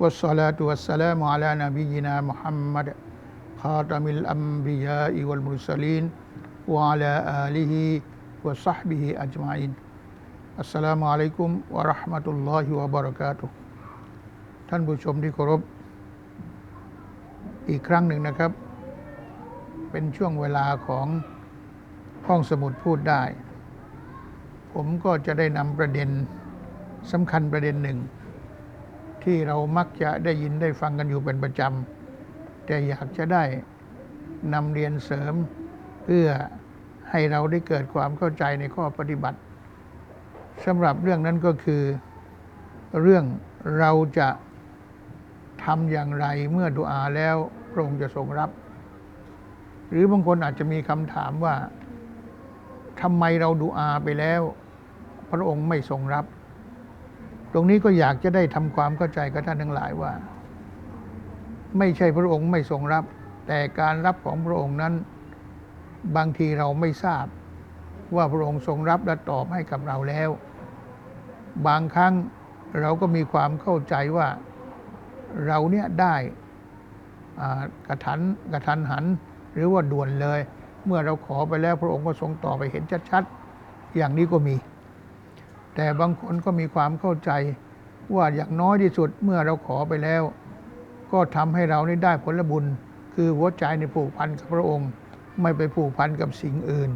والصلاة والسلام على نبينا محمد خاتم الأنبياء والمرسلين وعلى آله وصحبه أجمعين السلام عليكم ورحمة الله وبركاته ท่านผู้ชมที่เคารพอีกครั้งหนึ่งนะครับ เป็นช่วงเวลาของห้องสมุดพูดได้ ผมก็จะได้นำประเด็นสำคัญประเด็นหนึ่ง ที่เรามักจะได้ยินได้ฟังกันอยู่เป็นประจำ แต่อยากจะได้นำเรียนเสริม เพื่อให้เราได้เกิดความเข้าใจในข้อปฏิบัติสำหรับเรื่องนั้นก็คือ เรื่องเราจะทำอย่างไรเมื่อดุอาแล้วพระองค์จะทรงรับ หรือบางคนอาจจะมีคำถามว่าทำไมเราดูอาไปแล้ว พระองค์ไม่ทรงรับ ตรงนี้ก็อยากจะได้ทำความเข้าใจกับท่านทั้งหลายว่า ไม่ใช่พระองค์ไม่ทรงรับ แต่การรับของพระองค์นั้น บางทีเราไม่ทราบ ว่าพระองค์ทรงรับและตอบให้กับเราแล้ว บางครั้งเราก็มีความเข้าใจว่าเราเนี่ยได้กระทันกระทันหัน หรือว่าด่วนเลย เมื่อเราขอไปแล้วพระองค์ก็ทรงตอบไปเห็นชัดๆ อย่างนี้ก็มี แต่บางคนก็มีความเข้าใจว่าอย่างน้อยที่สุดเมื่อเราขอไปแล้ว ก็ทำให้เราได้ผลบุญ คือหัวใจในผูกพันกับพระองค์ ไม่ไปผูกพันกับสิ่งอื่น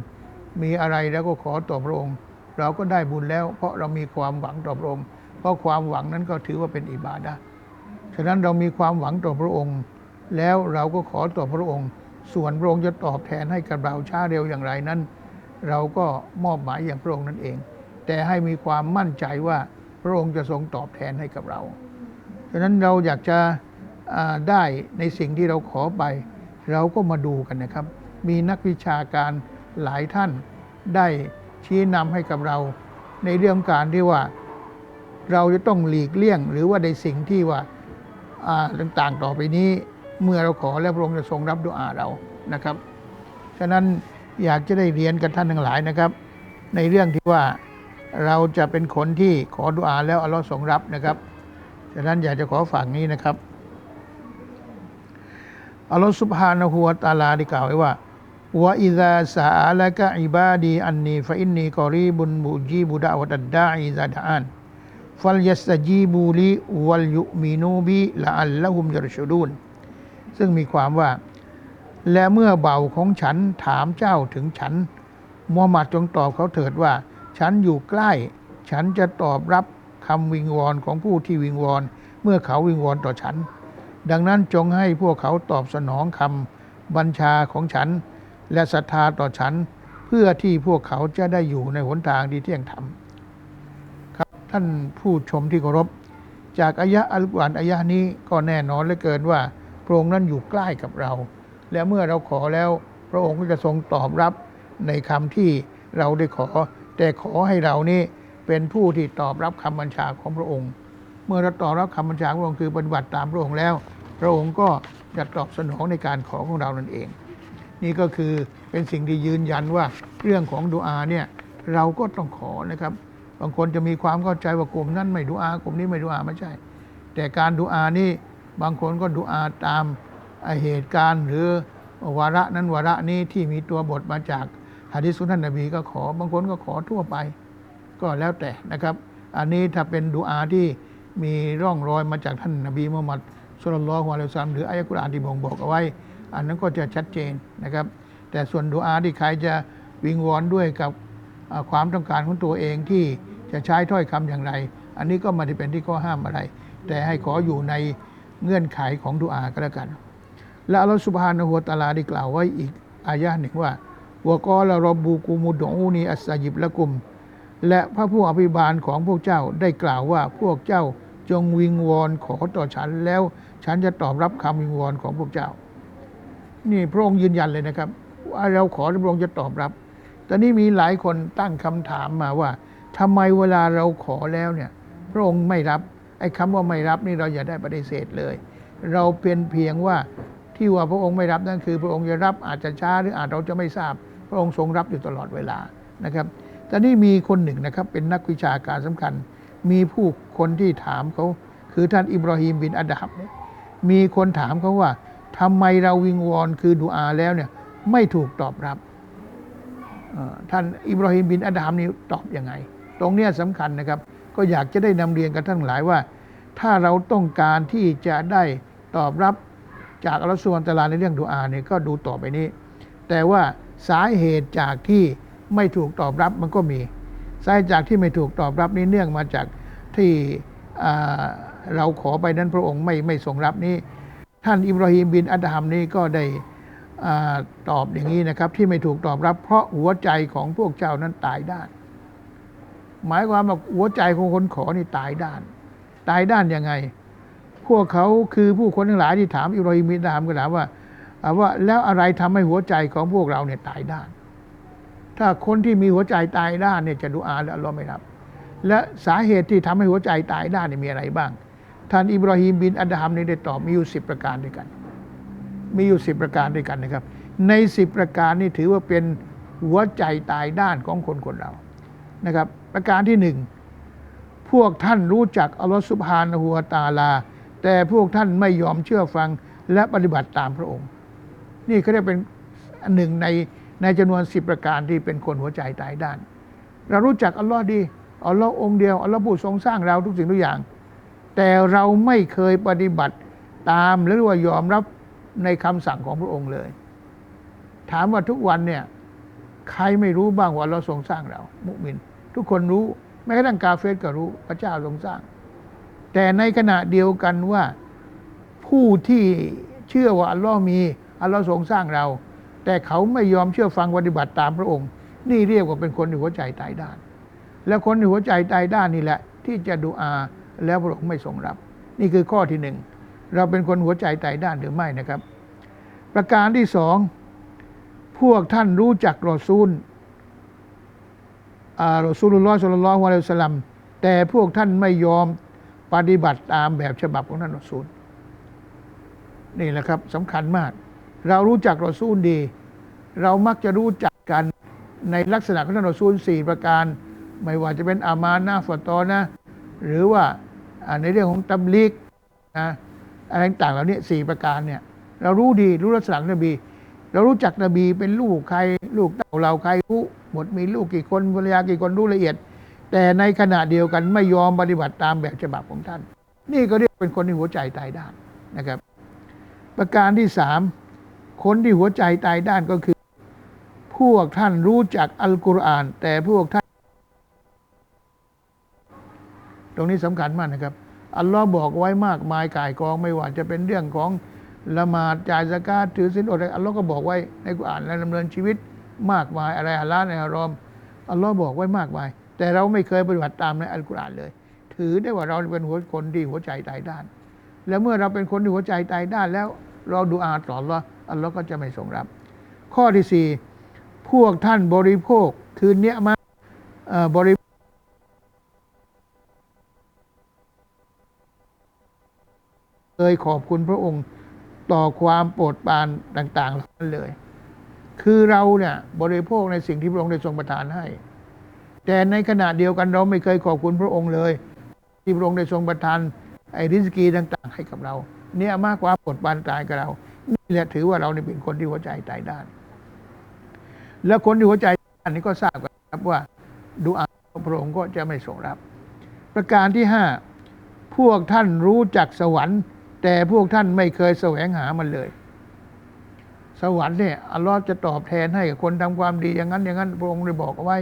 มีอะไรแล้วก็ขอต่อพระองค์ เราก็ได้บุญแล้ว เพราะเรามีความหวังต่อพระองค์ เพราะความหวังนั้นก็ถือว่าเป็นอิบาดะฉะนั้นเรามีความหวังต่อพระองค์ แล้วเราก็ขอต่อพระองค์ ส่วนพระองค์จะตอบแทนให้กับเราช้าเร็วอย่างไรนั้น เราก็มอบหมายอย่างพระองค์นั่นเอง แต่ให้มีความมั่นใจว่าพระองค์จะทรงตอบแทนให้กับเราฉะนั้นเราอยากจะได้ในสิ่งที่เราขอไป เราก็มาดูกันนะครับ มีนักวิชาการหลายท่านได้ชี้นำให้กับเรา ในเรื่องการที่ว่าเราจะต้องหลีกเลี่ยง หรือว่าในสิ่งที่ว่าอ่าต่างๆต่อไปนี้ เมื่อเราขอแล้วพระองค์จะทรงรับดุอาเรานะครับ ฉะนั้นอยากจะได้เรียนกับท่านทั้งหลายนะครับ ในเรื่องที่ว่า เราจะเป็นคนที่ขอดุอาแล้วอัลลอฮ์ทรงรับนะครับฉะนั้นอยากจะขอฝากนี้นะครับอัลลอฮ์สุบฮานะฮูวะตอาลาได้กล่าวไว้ว่าวะอิซาสาละกะอิบาดีอันนีฟะอินนีกอรีบุนมุจีบุดะวะตัดดาอิซาดะอันฟัลยัสตจีบูลีวัลยุมินูบีละอัลละฮุมยรชุดูนซึ่งมีความว่า และเมื่อเบาของฉันถามเจ้าถึงฉันมูฮัมหมัดจงตอบเขาเถิดว่า ฉันอยู่ใกล้ ฉันจะตอบรับคำวิงวอนของผู้ที่วิงวอน เมื่อเขาวิงวอนต่อฉัน ดังนั้นจงให้พวกเขาตอบสนองคำบัญชาของฉัน และศรัทธาต่อฉัน เพื่อที่พวกเขาจะได้อยู่ในหนทางที่เที่ยงธรรมครับท่านผู้ชมที่เคารพ จากอายะอัลกุรอานอายะนี้ก็แน่นอนเหลือเกินว่าพระองค์นั้นอยู่ใกล้กับเรา และเมื่อเราขอแล้วพระองค์ก็จะทรงตอบรับในคำที่เราได้ขอ แต่ขอให้เรานี่เป็นผู้ที่ตอบรับคำบัญชาของพระองค์ เมื่อเราตอบรับคำบัญชาของพระองค์คือปฏิบัติตามพระองค์แล้ว พระองค์ก็จะตอบสนองในการขอของเรานั่นเอง นี่ก็คือเป็นสิ่งที่ยืนยันว่าเรื่องของดุอาเนี่ยเราก็ต้องขอนะครับ บางคนจะมีความเข้าใจว่ากลุ่มนั้นไม่ดุอากลุ่มนี้ไม่ดุอาไม่ใช่ แต่การดุอานี่บางคนก็ดุอาตามเหตุการณ์หรือวาระนั้นวาระนี้ที่มีตัวบทมาจาก หะดีษสุนนะนบีก็ขอบางคนก็ขอทั่วไป ก็แล้วแต่นะครับ อันนี้ถ้าเป็นดุอาที่มีร่องรอยมาจากท่านนบีมุฮัมมัดสุลลัลฮุอะลัยฮิวซัมหรืออายะกุรอานที่บ่งบอกเอาไว้ อันนั้นก็จะชัดเจนนะครับ แต่ส่วนดุอาที่ใครจะวิงวอนด้วยกับความต้องการของตัวเองที่จะใช้ถ้อยคำอย่างไร อันนี้ก็ไม่ได้เป็นที่ข้อห้ามอะไร แต่ให้ขออยู่ในเงื่อนไขของดุอาก็แล้วกัน และอัลลอฮฺสุบฮานะฮูวตะอาลาได้กล่าวไว้อีกอายะหนึ่งว่า วกอละรบบูกุมุดอูนีอัสยิบละกุม และพระผู้อภิบาลของพวกเจ้าได้กล่าวว่าพวกเจ้าจงวิงวอนขอต่อฉันแล้วฉันจะตอบรับคำวิงวอนของพวกเจ้า นี่พระองค์ยืนยันเลยนะครับ ว่าเราขอพระองค์จะตอบรับตอนนี้มีหลายคนตั้งคำถามมาว่าทำไมเวลาเราขอแล้วเนี่ย พระองค์ไม่รับไอ้คำว่าไม่รับนี่เราอย่าได้ปฏิเสธเลย เราเป็นเพียงว่าที่ว่าพระองค์ไม่รับนั่นคือ พระองค์จะรับอาจจะช้าหรืออาจเราจะไม่ทราบ ระองค์ทรงรับอยู่ตลอดเวลานะครับแตอนนี้มีคนหนึ่งนะครับเป็นนักวิชาการสำคัญ มีผู้คนที่ถามเขาคือท่านอิบราฮิมบินอัดดับเนี่ยมีคนถามเขาว่าทำไมเราวิงวอนคือดุอาแล้วเนี่ยไม่ถูกตอบรับท่านอิบราฮิมบินอัดดัมนี่ตอบยังไง ตรงเนี้ยสำคัญนะครับ ก็อยากจะได้นำเรียนกันทั้งหลายว่า ถ้าเราต้องการที่จะได้ตอบรับจากอัลลอฮฺสุลตาลาในเรื่องดุอาเนี่ยก็ดูต่อไปนี้ แต่ว่า สาเหตุจากที่ไม่ถูกตอบรับมันก็มี สาเหตุจากที่ไม่ถูกตอบรับนี้เนื่องมาจากที่เราขอไปนั้นพระองค์ไม่ไม่ทรงรับนี้ท่านอิบราฮิมบินอัดฮัมนี่ก็ได้ตอบอย่างนี้นะครับ ที่ไม่ถูกตอบรับเพราะหัวใจของพวกเจ้านั้นตายด้าน หมายความว่าหัวใจของคนขอนี่ตายด้าน ตายด้านยังไง พวกเขาคือผู้คนทั้งหลายที่ถามอิบราฮิมบินอัดฮัมก็ถามว่าอ่า ว่าแล้วอะไรทำให้หัวใจของพวกเราเนี่ยตายด้าน ถ้าคนที่มีหัวใจตายด้านเนี่ยจะดูอาแล้วอัลอฮ์ไม่รับ และสาเหตุที่ทำให้หัวใจตายด้านเนี่ยมีอะไรบ้าง ท่านอิบราฮิมบินอัดฮัมนี่ได้ตอบมีอยู่สิบประการด้วยกัน มีอยู่สิบประการด้วยกันนะครับ ในสิบประการนี่ถือว่าเป็นหัวใจตายด้านของคนคนเรานะครับ ประการที่หนึ่งพวกท่านรู้จักอัลลอฮฺสุบฮานะฮูวตาลา แต่พวกท่านไม่ยอมเชื่อฟังและปฏิบัติตามพระองค์ นี่ก็ได้เป็นหนึ่งในในจำนวนสิบประการที่เป็นคนหัวใจตายด้าน เรารู้จักอัลลอฮ์ดีอัลลอฮ์องค์เดียวอัลลอฮ์ผู้ทรงสร้างเราทุกสิ่งทุกอย่าง แต่เราไม่เคยปฏิบัติตามหรือว่ายอมรับในคำสั่งของพระองค์เลย ถามว่าทุกวันเนี่ยใครไม่รู้บ้างว่าเราทรงสร้างเรา มุมิน ทุกคนรู้แม้กระทั่งกาเฟสก็รู้พระเจ้าทรงสร้าง แต่ในขณะเดียวกันว่าผู้ที่เชื่อว่าอัลลอฮ์มี อัลลอฮ์ทรงสร้างเรา แต่เขาไม่ยอมเชื่อฟังปฏิบัติตามพระองค์ นี่เรียกว่าเป็นคนที่หัวใจตายด้าน แล้วคนที่หัวใจตายด้านนี่แหละ ที่จะดูอาแล้วพระองค์ไม่ทรงรับ นี่คือข้อที่หนึ่งเราเป็นคนหัวใจตายด้านหรือไม่นะครับ ประการที่สองพวกท่านรู้จักรอซูลอ่ารอซูลุลลอฮ์สุลลัลฮุอะลัยฮิวะสัลลัมแต่พวกท่านไม่ยอมปฏิบัติตามแบบฉบับของท่านรอซูล นี่แหละครับสำคัญมาก เรารู้จักรอซูลดี เรามักจะรู้จักกันในลักษณะของท่านรอซูลสี่ประการ ไม่ว่าจะเป็นอามานะฟตอนะ หรือว่าในเรื่องของตัมลิกนะอะไรต่างเหล่านี้สี่ประการเนี่ยเรารู้ดีรู้ลักษณะนบี เรารู้จักนบีเป็นลูกใคร ลูกเต่าเราใครรู้หมดมีลูกกี่คนภรรยากี่คนรู้ละเอียด แต่ในขณะเดียวกันไม่ยอมปฏิบัติตามแบบฉบับของท่าน นี่ก็เรียกเป็นคนที่หัวใจตายด้านนะครับ ประการที่สาม คนที่หัวใจตายด้านก็คือ พวกท่านรู้จักอัลกุรอาน แต่พวกท่าน ตรงนี้สำคัญมากนะครับ อัลลอฮ์บอกไว้มากมายก่ายกองไม่ว่าจะเป็นเรื่องของละหมาดจ่ายสกาถือศีลอดอัลลอฮ์ก็บอกไว้ในกุรอานและดำเนินชีวิตมากมายอะไรฮาลาลในฮารอมอัลลอฮ์บอกไว้มากมาย แต่เราไม่เคยปฏิบัติตามในอัลกุรอานเลย ถือได้ว่าเราเป็นหัวคนที่หัวใจตายด้าน แล้วเมื่อเราเป็นคนที่หัวใจตายด้านแล้ว เราดูอาต่ออัลลอฮ์อัลลอฮ์ก็จะไม่ทรงรับ ข้อที่สี่พวกท่านบริโภคคืนเนี้ยมาบริเคยขอบคุณพระองค์ต่อความโปรดปรานต่างๆเหล่านั้นเลย คือเราเนี่ยบริโภคในสิ่งที่พระองค์ได้ทรงประทานให้ แต่ในขณะเดียวกันเราไม่เคยขอบคุณพระองค์เลย ที่พระองค์ได้ทรงประทานไอ้ริสกีต่าง ๆ ให้กับเรา เนี่ยมากกว่าโปรดปานตายกับเรา นี่แหละถือว่าเราเนี่เป็นคนที่หัวใจตายด้าน แล้วคนที่หัวใจด้านนี้ก็ทราบกันครับว่าดูอาพระองค์ก็จะไม่ทรงรับ ประการที่ห้าพวกท่านรู้จักสวรรค์ แต่พวกท่านไม่เคยแสวงหามันเลย สวรรค์เนี่ยอัลลอฮ์จะตอบแทนให้กับคนทำความดีอย่างนั้น อย่างนั้นพระองค์ได้บอกเอาไว้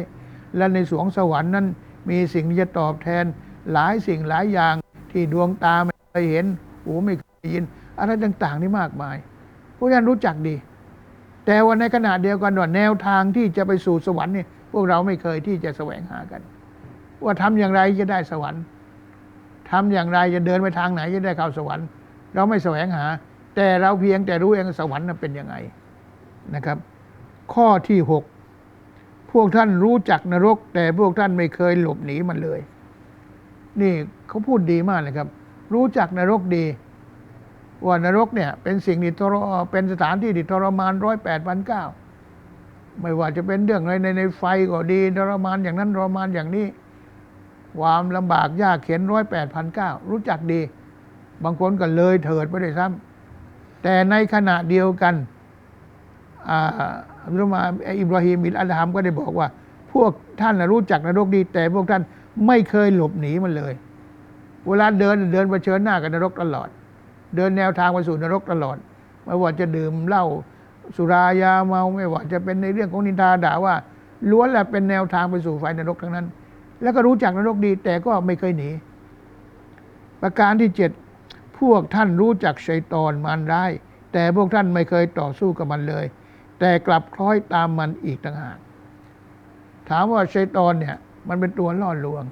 และในสวงสวรรค์นั้น มีสิ่งที่จะตอบแทนหลายสิ่งหลายอย่างที่ดวงตาไม่เคยเห็นหูไม่เคย ยินอะไรต่าง ๆ นี่มากมายพวกท่านรู้จักดี แต่ว่าในขณะเดียวกันว่าแนวทางที่จะไปสู่สวรรค์เนี่ยพวกเราไม่เคยที่จะแสวงหากัน ว่าทำอย่างไรจะได้สวรรค์ทำอย่างไรจะเดินไปทางไหนจะได้เข้าสวรรค์ เราไม่แสวงหา แต่เราเพียงแต่รู้เองสวรรค์นั้นเป็นยังไงนะครับ ข้อที่หกพวกท่านรู้จักนรก แต่พวกท่านไม่เคยหลบหนีมันเลย นี่เขาพูดดีมากเลยครับ รู้จักนรกดี ว่านรกเนี่ยเป็นสิ่งที่ทรเป็นสถานที่ที่ทรมานร้อยแปดพันเก้าไม่ว่าจะเป็นเรื่องอะไรในในไฟก็ดีทรมานอย่างนั้นทรมานอย่างนี้ ความลำบากยากเข็นร้อยแปดพันเก้ารู้จักดี บางคนก็เลยเถิดไปเลยซ้ำแต่ในขณะเดียวกันอับดุลมาอิบราฮิมบินอัลฮามก็ได้บอกว่า พวกท่านรู้จักนรกดี แต่พวกท่านไม่เคยหลบหนีมันเลย เวลาเดินเดินเผชิญหน้ากับนรกตลอด เดินแนวทางไปสู่นรกตลอด ไม่ว่าจะดื่มเหล้าสุรายาเมาไม่ว่าจะเป็นในเรื่องของนินทาด่าว่าล้วนแหละเป็นแนวทางไปสู่ไฟนรกทั้งนั้น แล้วก็รู้จักนรกดี แต่ก็ไม่เคยหนี ประการที่เจ็ดพวกท่านรู้จักชัยตอนมันได้าย แต่พวกท่านไม่เคยต่อสู้กับมันเลย แต่กลับคล้อยตามมันอีกต่างหากถามว่าชัยตอนเนี่ย มันเป็นตัวล่อลวง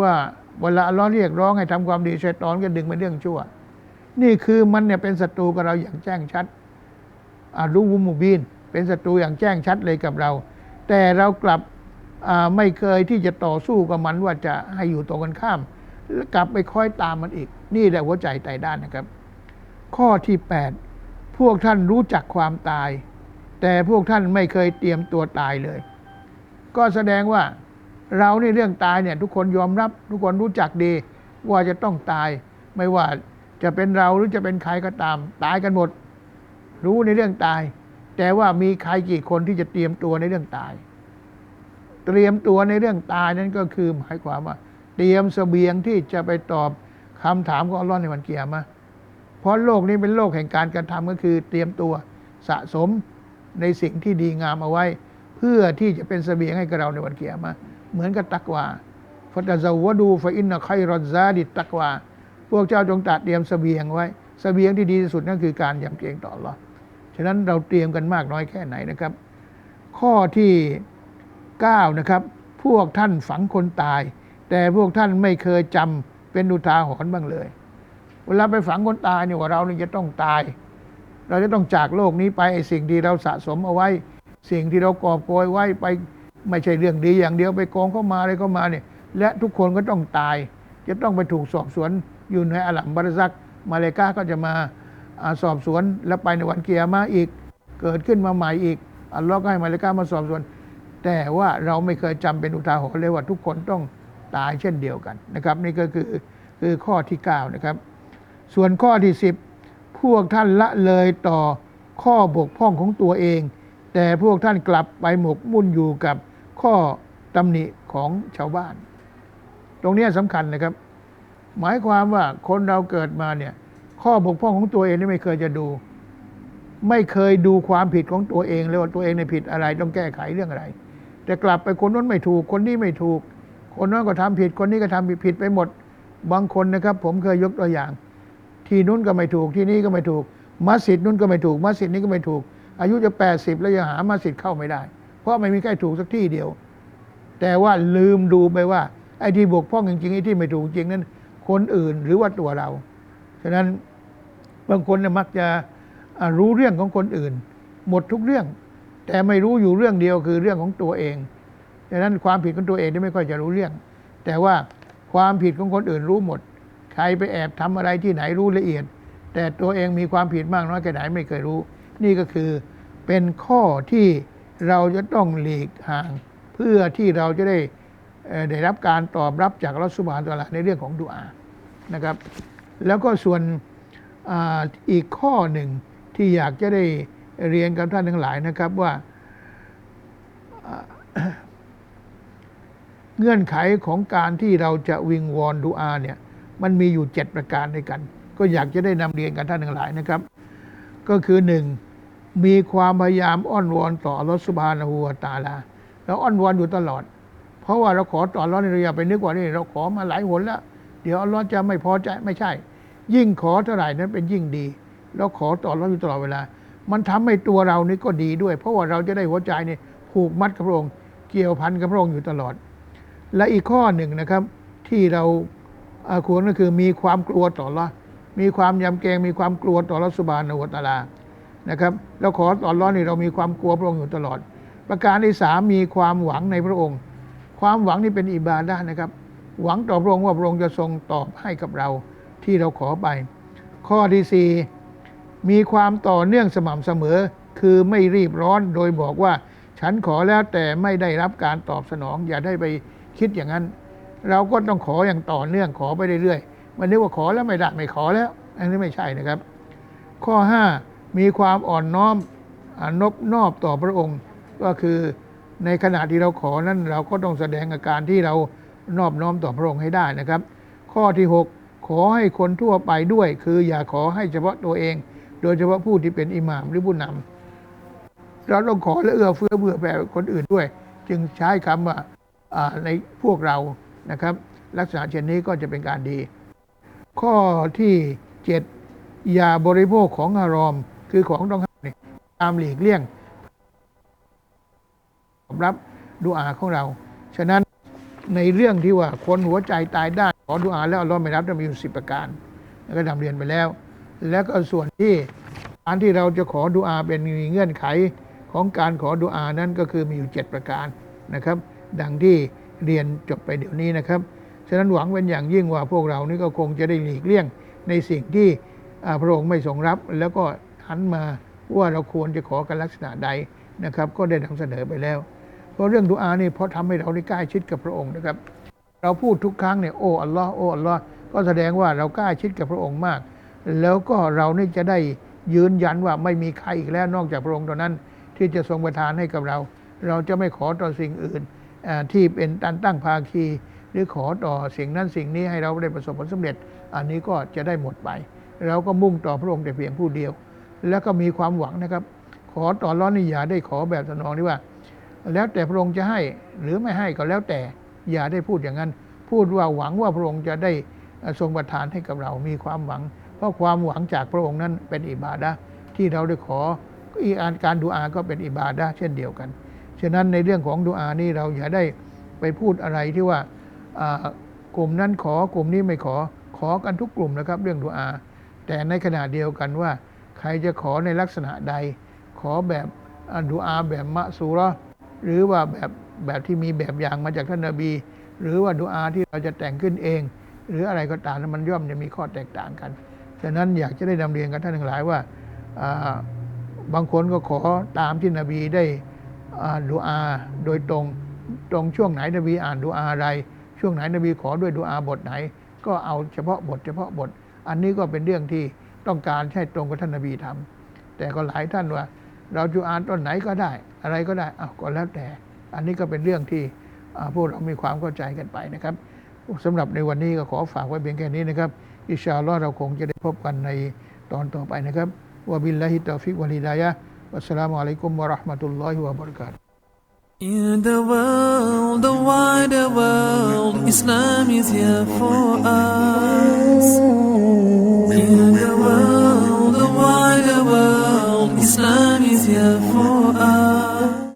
ว่าเวลาลเลอเรียกร้องให้ทำความดีชัยตอนก็ดึงไปเรื่องชั่ว นี่คือมันเนี่ยเป็นศัตรูกับเราอย่างแจ้งชัดอารู้วุมูบินเป็นศัตรูอย่างแจ้งชัดเลยกับเรา แต่เรากลับไม่เคยที่จะต่อสู้กับมันว่าจะให้อยู่ตรงกันข้ามแล้วกลับไปคอยตามมันอีก นี่แหละหัวใจไต่ด้านนะครับ ข้อที่ 8 พวกท่านรู้จักความตาย แต่พวกท่านไม่เคยเตรียมตัวตายเลย ก็แสดงว่าเราในเรื่องตายเนี่ยทุกคนยอมรับ ทุกคนรู้จักดีว่าจะต้องตาย ไม่ว่า จะเป็นเราหรือจะเป็นใครก็ตาม ตายกันหมด รู้ในเรื่องตาย แต่ว่ามีใครกี่คนที่จะเตรียมตัวในเรื่องตาย เตรียมตัวในเรื่องตายนั้นก็คือหมายความว่า เตรียมสเสบียงที่จะไปตอบคำถามของอัลลอฮ์ในวันเกียรมาเพราะโลกนี้เป็นโลกแห่งการกระทำก็คือ เตรียมตัวสะสมในสิ่งที่ดีงามเอาไว้ เพื่อที่จะเป็นสเสบียงให้กับเราในวันเกียรมาเหมือนกับตักวาฟตะซาวดูฟอินนะไครอนซาดิตักวา พวกเจ้าจงตัดเตรียมเสบียงไว้เสบียงที่ดีที่สุดนั่นคือการยำเกรงต่ออัลลอฉะนั้นเราเตรียมกันมากน้อยแค่ไหนนะครับ ข้อที่9นะครับพวกท่านฝังคนตาย แต่พวกท่านไม่เคยจำเป็นอุทาหรณ์บ้างเลย เวลาไปฝังคนตายเนี่ยว่าเราเนี่ยจะต้องตาย เราจะต้องจากโลกนี้ไปไอ้สิ่งที่เราสะสมเอาไว้ สิ่งที่เรากอบโกยไว้ไปไม่ใช่เรื่องดีอย่างเดียวไปโกงเข้ามาอะไรเข้ามาเนี่ยและทุกคนก็ต้องตาย จะต้องไปถูกสอบสวน อยู่ในอาลัมบารซัก มาเลกาก็จะมาสอบสวนแล้วไปในวันเกียร์มาอีก เกิดขึ้นมาใหม่อีก อัลลอฮ์ก็ให้มาเลกามาสอบสวน แต่ว่าเราไม่เคยจำเป็นอุทาหรณ์เลยว่าทุกคนต้องตายเช่นเดียวกันนะครับ นี่ก็คือคือข้อที่ 9 นะครับ ส่วนข้อที่ 10 พวกท่านละเลยต่อข้อบกพร่องของตัวเอง แต่พวกท่านกลับไปหมกมุ่นอยู่กับข้อตำหนิของชาวบ้าน ตรงนี้สำคัญนะครับ หมายความว่าคนเราเกิดมาเนี่ย ข้อบกพร่องของตัวเองนี่ไม่เคยจะดู ไม่เคยดูความผิดของตัวเองเลยว่าตัวเองในผิดอะไรต้องแก้ไขเรื่องอะไร แต่กลับไปคนนั้นไม่ถูกคนนี้ไม่ถูก คนนั้นก็ทำผิดคนนี้ก็ทำผิดผิดไปหมด บางคนนะครับ ผมเคยยกตัวอย่าง ที่นู้นก็ไม่ถูกที่นี่ก็ไม่ถูก มัสยิดนู้นก็ไม่ถูก มัสยิดนี้ก็ไม่ถูก อายุจะ80แล้วยังหามัสยิดเข้าไม่ได้ เพราะไม่มีใครถูกสักที่เดียว แต่ว่าลืมดูไปว่าไอ้ที่บกพร่องจริงๆไอ้ที่ไม่ถูกจริงนั้น คนอื่นหรือว่าตัวเรา ฉะนั้นบางคนเนี่ยมักจะรู้เรื่องของคนอื่น หมดทุกเรื่อง แต่ไม่รู้อยู่เรื่องเดียวคือเรื่องของตัวเองฉะนั้นความผิดของตัวเองไม่ค่อยจะรู้เรื่อง แต่ว่าความผิดของคนอื่นรู้หมด ใครไปแอบทำอะไรที่ไหนรู้ละเอียด แต่ตัวเองมีความผิดมากน้อยแค่ไหนไม่เคยรู้ นี่ก็คือเป็นข้อที่เราจะต้องหลีกห่าง เพื่อที่เราจะได้ ได้รับการตอบรับจากอัลลอฮฺสุบานตะอาลาในเรื่องของดุอานะครับ แล้วก็ส่วนออีกข้อหนึ่งที่อยากจะได้เรียนกับท่านทั้งหลายนะครับว่าเงื่อนไขของการที่เราจะวิงวอนดูอาเนี่ยมันมีอยู่เจ็ดประการด้วยกัน ก็อยากจะได้นำเรียนกับท่านทั้งหลายนะครับ ก็คือหนึ่งมีความพยายามอ้อนวอนต่ออัสุบานะฮูวตาลาเราอ้อนวอนอยู่ตลอด เพราะว่าเราขอต่ออัลอนเราอย่าไปนึกว่านี่เราขอมาหลายหนแล้ว เดี๋ยวอัลลอฮ์จะไม่พอใจไม่ใช่ ยิ่งขอเท่าไหร่นั้นเป็นยิ่งดีเราขอต่ออัลอฮ์อยู่ตลอดเวลา มันทำให้ตัวเรานี่ก็ดีด้วย เพราะว่าเราจะได้หัวใจนี่ผูกมัดกับพระองค์เกี่ยวพันกับพระองค์อยู่ตลอด และอีกข้อหนึ่งนะครับ ที่เราควรก็คือมีความกลัวต่ออัลอฮ์มีความยำเกรงมีความกลัวต่อรัสุบานวตาลานะครับแล้วขอต่อร้อนนี่เรามีความกลัวพระองค์อยู่ตลอด ประการที่สามมีความหวังในพระองค์ ความหวังนี่เป็นอิบาดะนะครับ หวังต่อพระองค์ว่าพระองค์จะทรงตอบให้กับเราที่เราขอไป ข้อที่สี่มีความต่อเนื่องสม่ำเสมอ คือไม่รีบร้อนโดยบอกว่า ฉันขอแล้วแต่ไม่ได้รับการตอบสนอง อย่าได้ไปคิดอย่างนั้น เราก็ต้องขออย่างต่อเนื่องขอไปเรื่อยๆมันนึกว่าขอแล้วไม่ได้ไม่ขอแล้ว อันนี้ไม่ใช่นะครับ ข้อ 5 มีความอ่อนน้อมอนบนอบต่อพระองค์ ก็คือ ในขณะที่เราขอนั้นเราก็ต้องแสดงอาการที่เรานอบน้อมต่อพระองค์ให้ได้นะครับ ข้อที่ 6 ขอให้คนทั่วไปด้วย คืออย่าขอให้เฉพาะตัวเอง โดยเฉพาะผู้ที่เป็นอิหม่ามหรือผู้นำเราต้องขอและเอื้อเฟื้อเบื่อแผ่คนอื่นด้วย จึงใช้คำว่าอ่าในพวกเรานะครับ ลักษณะเช่นนี้ก็จะเป็นการดี ข้อที่ 7 อย่าบริโภคของอารอมคือของต้องห้ามตามหลีกเลี่ยง รับดูอาของเรา ฉะนั้นในเรื่องที่ว่าคนหัวใจตายได้านขอดูอาแล้วอัลเลอฮ์ไม่รับจะมีอยู่สิบประการแล้วก็นำเรียนไปแล้ว แล้วก็ส่วนที่การที่เราจะขอดูอาเป็นมีเงื่อนไขของการขอดูอานั้นก็คือมีอยู่ 7 ประการนะครับ ดังที่เรียนจบไปเดี๋ยวนี้นะครับ ฉะนั้นหวังเป็นอย่างยิ่งว่าพวกเรานี่ก็คงจะได้หลีกเลี่ยงในสิ่งที่พระองค์ไม่ทรงรับ แล้วก็หันมาว่าเราควรจะขอกันลักษณะใดนะครับ ก็ได้นำเสนอไปแล้ว ราะเรื่องดูอานี่เพราะทำให้เราได้ใกล้ชิดกับพระองค์นะครับ เราพูดทุกครั้งเนี่ยโอ้อัลลอฮ์โอ้อัลลอฮ์ก็แสดงว่าเราใกล้ชิดกับพระองค์มาก แล้วก็เรานี่จะได้ยืนยันว่าไม่มีใครอีกแล้วนอกจากพระองค์เท่านั้น ที่จะทรงประทานให้กับเรา เราจะไม่ขอต่อสิ่งอื่นที่เป็นตันตั้งภาคี หรือขอต่อสิ่งนั้นสิ่งนี้ให้เราได้ประสบผลสำเร็จ อันนี้ก็จะได้หมดไป เราก็มุ่งต่อพระองค์แต่เพียงผู้เดียว แล้วก็มีความหวังนะครับ ขอต่อร้อนนี่อย่าได้ขอแบบสนองที่ว่า แล้วแต่พระองค์จะให้หรือไม่ให้ก็แล้วแต่อย่าได้พูดอย่างนั้น พูดว่าหวังว่าพระองค์จะได้ทรงประทานให้กับเรามีความหวัง เพราะความหวังจากพระองค์นั้นเป็นอิบาดะที่เราได้ขออีอานการดูอาก็เป็นอิบาดะเช่นเดียวกันฉะนั้นในเรื่องของดูอานี่เราอย่าได้ไปพูดอะไรที่ว่ากลุ่มนั้นขอกลุ่มนี้ไม่ขอขอกันทุกกลุ่มนะครับ เรื่องดูอา แต่ในขณะเดียวกันว่า ใครจะขอในลักษณะใด ขอแบบดูอาแบบมะซูรา หรือว่าแบบแบบที่มีแบบอย่างมาจากท่านนบี หรือว่าดูอาที่เราจะแต่งขึ้นเอง หรืออะไรก็ตามมันย่อมจะมีข้อแตกต่างกันฉะนั้นอยากจะได้นำเรียนกับท่านทั้งหลายว่าบางคนก็ขอตามที่นบีได้อานดูอาโดยตรงตรงช่วงไหนนบีอ่านดูอาอะไร ช่วงไหนนบีขอด้วยดูอาบทไหน ก็เอาเฉพาะบทเฉพาะบท อันนี้ก็เป็นเรื่องที่ต้องการให้ตรงกับท่านนบีทำแต่ก็หลายท่านว่า เราจะอ่านต้นไหนก็ได้ อะไรก็ได้อ้าวก็แล้วแต่ อันนี้ก็เป็นเรื่องที่พวกเรามีความเข้าใจกันไปนะครับสำหรับในวันนี้ก็ขอฝากไว้เพียงแค่นี้นะครับอิชาลอเราคงจะได้พบกันในตอนต่อไปนะครับวะบิลลาฮิตอฟิกวะลิดายะวัสสลามุอะลัยกุมวะราะห์มะตุลลอฮิวะบะเราะกาตุ In the world, the wider world, Islam is here for us. In the world, the wider world. Islam is here for us.